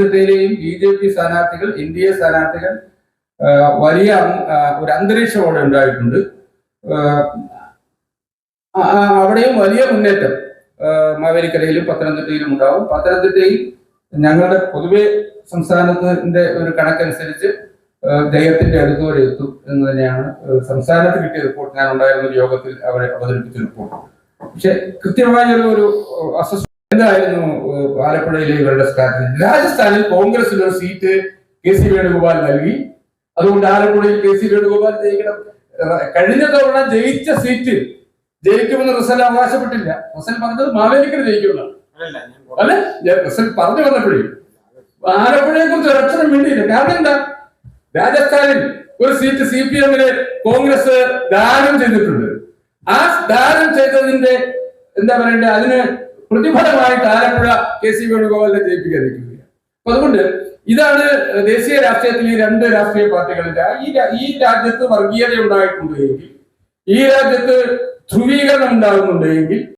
യിലെയും B J P സ്ഥാനാർത്ഥികൾ N D A സ്ഥാനാർത്ഥികൾ വലിയ ഒരു അന്തരീക്ഷം അവിടെ ഉണ്ടായിട്ടുണ്ട്. അവിടെയും വലിയ മുന്നേറ്റം മാവേലിക്കരയിലും പത്തനംതിട്ടയിലും ഉണ്ടാവും. പത്തനംതിട്ടയിൽ ഞങ്ങളുടെ പൊതുവെ സംസ്ഥാനത്തിന്റെ ഒരു കണക്കനുസരിച്ച് ദൈവത്തിന്റെ അടുത്ത് വരെ എത്തും എന്ന് തന്നെയാണ് സംസ്ഥാനത്ത് കിട്ടിയ റിപ്പോർട്ട്. ഞാൻ ഉണ്ടായിരുന്ന ഒരു യോഗത്തിൽ അവരെ അവതരിപ്പിച്ച റിപ്പോർട്ട്. പക്ഷെ കൃത്യമായ ഒരു അസസ് എന്തായിരുന്നു ആലപ്പുഴയിലെ ഇവരുടെ സ്ട്രാറ്റജി രാജസ്ഥാനിൽ കോൺഗ്രസിന് ഒരു സീറ്റ് കെ സി വേണുഗോപാൽ നൽകി. അതുകൊണ്ട് ആലപ്പുഴയിൽ കെ സി വേണുഗോപാൽ ജയിക്കണം. കഴിഞ്ഞ തവണ ജയിച്ച സീറ്റ് ജയിക്കുമെന്ന് റിസൽ അവകാശപ്പെട്ടില്ല. റിസൽ പറഞ്ഞത് മാവേലിക്കര ജയിക്കുന്ന അല്ലെ റിസൽ പറഞ്ഞു വന്നപ്പോഴേ. ആലപ്പുഴയെ കുറിച്ച് ഒരക്ഷരം വേണ്ടിയില്ല കാരണം എന്താ? രാജസ്ഥാനിൽ ഒരു സീറ്റ് സി പി എമ്മിന് കോൺഗ്രസ് ദാനം ചെയ്തിട്ടുണ്ട്. ആ ദാനം ചെയ്തതിന്റെ എന്താ പറയണ്ടേ അതിന് പ്രതിഫലമായിട്ട് ആലപ്പുഴ കെ സി വേണുഗോപാലിനെ ജയിപ്പിക്കാതിരിക്കുകയാണ്. അപ്പൊ അതുകൊണ്ട് ഇതാണ് ദേശീയ രാഷ്ട്രീയത്തിൽ ഈ രണ്ട് രാഷ്ട്രീയ പാർട്ടികളുടെ ഈ ഈ രാജ്യത്ത് വർഗീയത ഉണ്ടായിട്ടുണ്ട് എങ്കിൽ ഈ രാജ്യത്ത് ധ്രുവീകരണം ഉണ്ടാകുന്നുണ്ട് എങ്കിൽ